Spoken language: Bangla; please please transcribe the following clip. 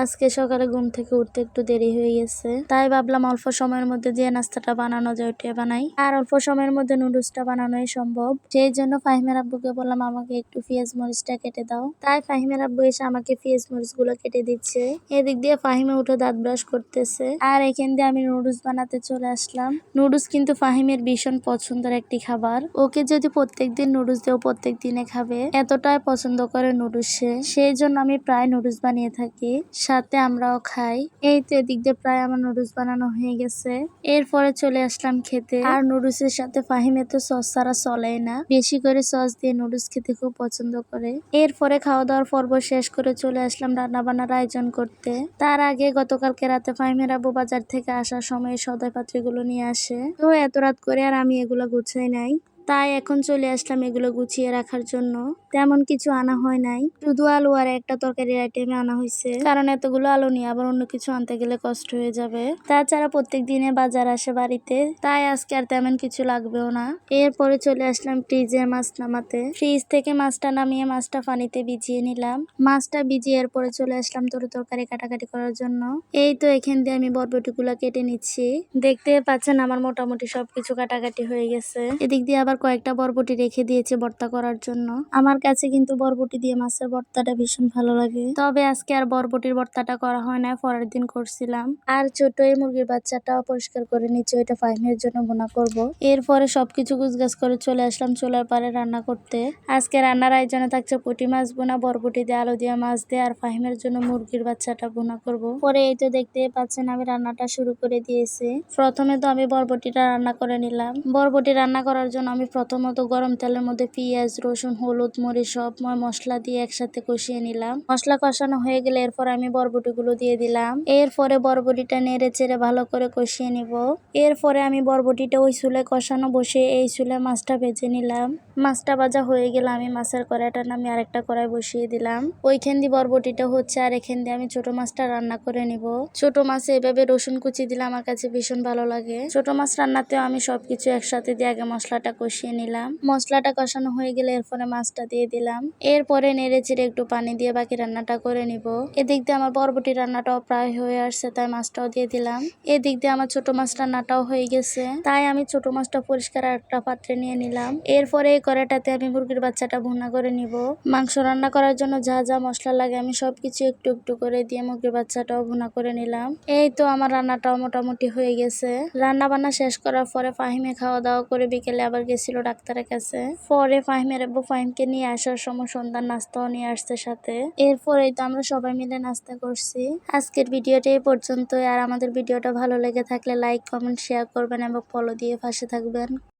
আজকে সকালে ঘুম থেকে উঠতে একটু দেরি হয়ে গেছে। তাই ভাবলাম অল্প সময়ের মধ্যে যে নাস্তাটা বানানো যায় ওটা বানাই। আর অল্প সময়ের মধ্যে নুডলসটা বানানোই সম্ভব। সেই জন্য ফাহিমের আব্বুকে বললাম, আমাকে একটু পেঁয়াজ মরিচটা কেটে দাও। তাই ফাহিমের আব্বু এসে আমাকে পেঁয়াজ মরিচগুলো কেটে দিচ্ছে। এদিক দিয়ে ফাহিমে উঠে দাঁত ব্রাশ করতেছে। আর এখান দিয়ে আমি নুডলস বানাতে চলে আসলাম। নুডলস কিন্তু ফাহিমের ভীষণ পছন্দের একটি খাবার। ওকে যদি প্রত্যেকদিন নুডলস দেও প্রত্যেক দিনে খাবে। এতটাই পছন্দ করে নুডলস সে। সেই জন্য আমি প্রায় নুডলস বানিয়ে থাকি। সাথে আমরাও খাই। এই তো এদিক দিয়ে প্রায় আমার নুডলস বানানো হয়ে গেছে। এরপরে চলে আসলাম খেতে। আর নুডলস এর সাথে ফাহিমে তো সস ছাড়া চলেই না। বেশি করে সস দিয়ে নুডলস খেতে খুব পছন্দ করে। এরপরে খাওয়া দাওয়ার পর্ব শেষ করে চলে আসলাম রান্না বান্নার আয়োজন করতে। তার আগে গতকালকে রাতে ফাহিমের আবু বাজার থেকে আসার সময় সদাই পাত্রগুলো নিয়ে আসে। তো এত রাত করে আর আমি এগুলো গুছাই নাই। তাই এখন চলে আসলাম এগুলো গুছিয়ে রাখার জন্য। তেমন কিছু আনা হয় নাই। শুধু আলু আর একটা তরকারির আইটেমে আনা হয়েছে। কারণ এতগুলো আলু নিয়ে আবার অন্য কিছু আনতে গেলে কষ্ট হয়ে যাবে। তাছাড়া প্রত্যেক দিনে বাজার আসে বাড়িতে। তাই আজকে আর তেমন কিছু লাগবেও না। এরপরে চলে আসলাম ফ্রিজে মাছ নামাতে। ফ্রিজ থেকে মাছটা নামিয়ে মাছটা পানিতে ভিজিয়ে নিলাম। মাছটা ভিজিয়ে এরপরে চলে আসলাম তরু তরকারি কাটাকাটি করার জন্য। এই তো এখান দিয়ে আমি বরবটিগুলো কেটে নিচ্ছি। দেখতে পাচ্ছেন আমার মোটামুটি সবকিছু কাটাকাটি হয়ে গেছে। এদিক দিয়ে আবার কয়েকটা বরবটি রেখে দিয়েছে ভর্তা করার জন্য। আমার কাছে কিন্তু বরবটি দিয়ে মাছের ভর্তাটা ভীষণ ভালো লাগে। তবে আজকে আর বরবটির ভর্তাটা করা হয় না, পরের দিন করছিলাম। আর ছোট এই মুরগির বাচ্চাটা পরিষ্কার করে নিচ্ছে, ওইটা ফাইমের জন্য বোনা করব। এরপরে সবকিছু গুছগাছ করে চলে আসলাম চুলার পারে রান্না করতে। আজকে রান্নার আয়োজনে থাকছে পুঁটি মাছ বোনা বরবটি দিয়ে আলু দিয়ে মাছ দিয়ে, আর ফাহিমের জন্য মুরগির বাচ্চাটা বোনা করব। পরে এই তো দেখতে পাচ্ছেন আমি রান্নাটা শুরু করে দিয়েছি। প্রথমে তো আমি বরবটিটা রান্না করে নিলাম। বরবটি রান্না করার জন্য আমি প্রথমত গরম তেলের মধ্যে পেঁয়াজ, রসুন, হলুদ, মরিচ সব মশলা দিয়ে একসাথে কষিয়ে নিলাম। মশলা কষানো হয়ে গেলে এরপর আমি বরবটিগুলো দিয়ে দিলাম। এরপরে বরবটিটা নেড়ে চেড়ে ভালো করে কষিয়ে নিব। এরপরে আমি বরবটিটা ওই চুলে কষানো বসে এই চুলে মাছটা ভেজে নিলাম। মাছটা ভাজা হয়ে গেলে আমি মাছের কড়াইটা নামে আরেকটা কড়াই বসিয়ে দিলাম। ওইখান দিয়ে বরবটিটা হচ্ছে আর এখান দিয়ে আমি ছোট মাছটা রান্না করে নিব। ছোট মাছে এভাবে রসুন কুচি দিলে আমার কাছে ভীষণ ভালো লাগে। ছোট মাছ রান্নাতেও আমি সবকিছু একসাথে দিয়ে আগে মশলাটা কষিয়ে নিলাম। মশলাটা কষানো হয়ে গেলে এরপরে মাছটা দিয়ে দিলাম। এরপরে নেড়ে চেড়ে একটু পানি দিয়ে বাকি রান্নাটা করে নিব। এদিক দিয়ে আমার বরবটি রান্নাটাও প্রায় হয়ে আসছে, তাই মাছটাও দিয়ে দিলাম। এদিক দিয়ে আমার ছোট মাছ রান্নাটাও হয়ে গেছে, তাই আমি ছোট মাছটা পরিষ্কার একটা পাত্রে নিয়ে নিলাম। এরপরে এই কড়াইটাতে আমি মুরগির বাচ্চাটা ভুনা করে নিব। মাংস রান্না করার জন্য যা যা মশলা লাগে আমি সবকিছু একটু একটু করে দিয়ে মুরগির বাচ্চাটাও ভুনা করে নিলাম। এই তো আমার রান্নাটাও মোটামুটি হয়ে গেছে। রান্না বান্না শেষ করার পরে ফাহিমে খাওয়া দাওয়া করে বিকেলে আবার গেছিল ডাক্তারের কাছে। পরে ফাহিমের আব্বু ফাহিমকে নিয়ে আসার সময় সন্ধ্যার নাস্তাও নিয়ে আসতে সাথে। এরপরেই তো আমরা সবাই মিলে নাস্তা করছি। আজকের ভিডিওটা এই পর্যন্তই। আর আমাদের ভিডিওটা ভালো লেগে থাকলে লাইক কমেন্ট শেয়ার করবেন এবং ফলো দিয়ে পাশে থাকবেন।